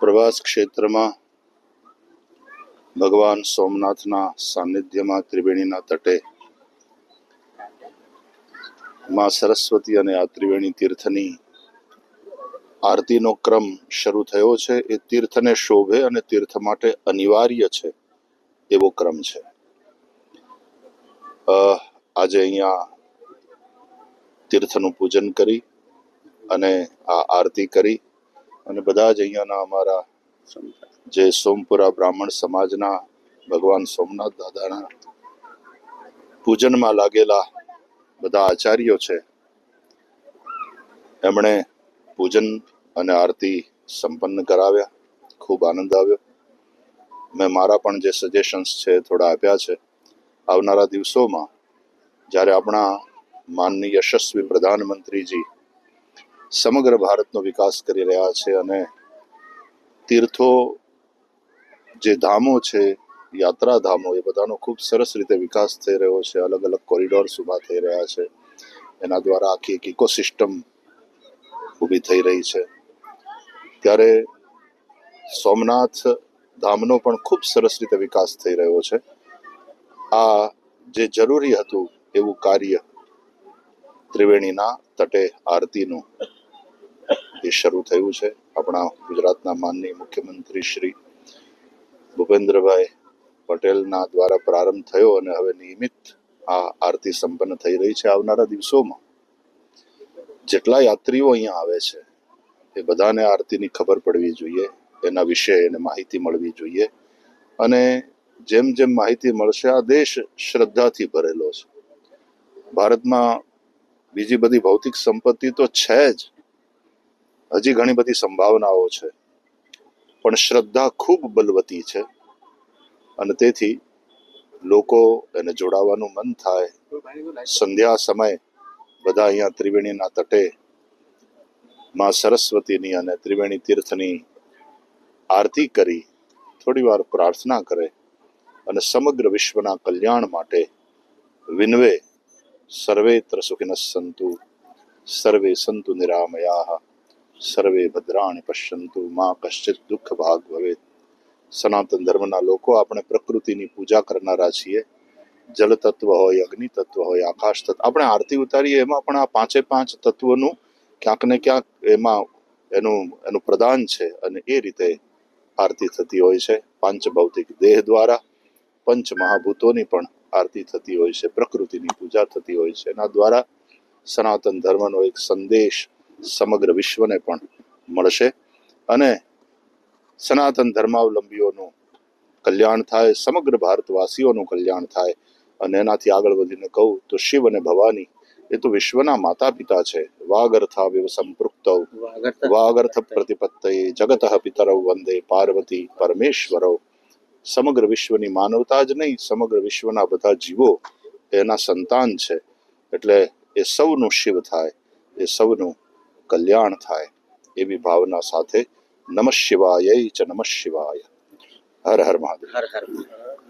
પ્રવાસ ક્ષેત્રમાં ભગવાન સોમનાથના સાનિધ્યમાં ત્રિવેણીના તટે માં સરસ્વતી અને આ ત્રિવેણી તીર્થની આરતીનો ક્રમ શરૂ થયો છે. એ તીર્થને શોભે અને તીર્થ માટે અનિવાર્ય છે એવો ક્રમ છે. આજે અહીંયા તીર્થનું પૂજન કરી અને આ આરતી કરી અને બધા જ અહીંયાના અમારા જે સોમપુરા બ્રાહ્મણ સમાજના ભગવાન સોમનાથ દાદાના પૂજનમાં લાગેલા બધા આચાર્યો છે. એમણે પૂજન અને આરતી સંપન્ન કરાવ્યા. ખૂબ આનંદ આવ્યો. મેં મારા પણ જે સજેશન્સ છે થોડા આપ્યા છે. આવનારા દિવસોમાં જ્યારે આપણા માનની યશસ્વી પ્રધાનમંત્રીજી સમગ્ર ભારતનો વિકાસ કરી રહ્યા છે અને તીર્થો જે ધામો છે, યાત્રા ધામો, એ બધાનો ખૂબ સરસ રીતે વિકાસ થઈ રહ્યો છે. અલગ અલગ કોરિડોર્સ ઊભા થઈ રહ્યા છે. એના દ્વારા આખી એક ઇકોસિસ્ટમ ઊભી થઈ રહી છે. ત્યારે સોમનાથ ધામનો પણ ખૂબ સરસ રીતે વિકાસ થઈ રહ્યો છે. આ જે જરૂરી હતું એવું કાર્ય ત્રિવેણીના તટે આરતીનું એ શરૂ થયું છે. આપણા ગુજરાતના માનનીય મુખ્યમંત્રી શ્રી ભૂપેન્દ્રભાઈ પટેલના દ્વારા પ્રારંભ થયો અને હવે નિયમિત આ આરતી સંપન્ન થઈ રહી છે આવનારા દિવસોમાં. જેટલા યાત્રીઓ અહીંયા આવે છે, એ બધાને આરતીની ખબર પડવી જોઈએ, એના વિશે એને માહિતી મળવી જોઈએ. અને જેમ જેમ માહિતી મળશે, આ દેશ શ્રદ્ધાથી ભરેલો છે. ભારતમાં બીજી બધી ભૌતિક સંપત્તિ તો છે જ હજી ઘણી બધી સંભાવનાઓ છે. પણ શ્રદ્ધા ખૂબ બલવતી છે. અને તેથી લોકો એને જોડાવાનું મન થાય. સંધ્યા સમય બધા અહીંયા ત્રિવેણીના તટે માં સરસ્વતીની અને ત્રિવેણી તીર્થની આરતી કરી, થોડી વાર પ્રાર્થના કરે અને સમગ્ર વિશ્વના કલ્યાણ માટે વિનવે સર્વેત્ર સુખિન સંતુ, સર્વે સંતુ નિરામયાઃ. સર્વે ભદ્રાણી પશ્યંતુ, માં કશ્ચિત દુઃખ ભાગ ભવેત. સનાતન ધર્મના લોકો આપણે પ્રકૃતિની પૂજા કરનારા છીએ. જલ તત્વ હોય અગ્નિ તત્વ હોય આકાશ તત્વ આપણે આરતી ઉતારીએ, એમાં પણ આ પાંચે પાંચ તત્વનું ક્યાંક ને ક્યાંક એમાં એનું એનું પ્રદાન છે અને એ રીતે આરતી થતી હોય છે. પાંચ ભૌતિક દેહ દ્વારા પંચ મહાભૂતોની પણ આરતી થતી હોય છે. પ્રકૃતિની પૂજા થતી હોય છે. એના દ્વારા સનાતન ધર્મનો એક સંદેશ સમગ્ર વિશ્વને પણ મળશે. અને સનાતન ધર્માવલંબીઓનું કલ્યાણ થાય સમગ્ર ભારતવાસીઓનું કલ્યાણ થાય. અને એનાથી આગળ વધીને કહું તો શિવ અને ભવાની એ તો વિશ્વના માતા પિતા છે. વાગર્થ પ્રતિપત્તયે જગત વંદે પાર્વતી પરમેશ્વરૌ. સમગ્ર વિશ્વની માનવતા જ નહીં સમગ્ર વિશ્વના બધા જીવો એના સંતાન છે. એટલે એ સૌનું શિવ થાય એ સૌનું કલ્યાણ થાય એવી ભાવના સાથે નમઃ શિવાય ચ નમઃ શિવાય. હર હર મહાદેવ. હર હર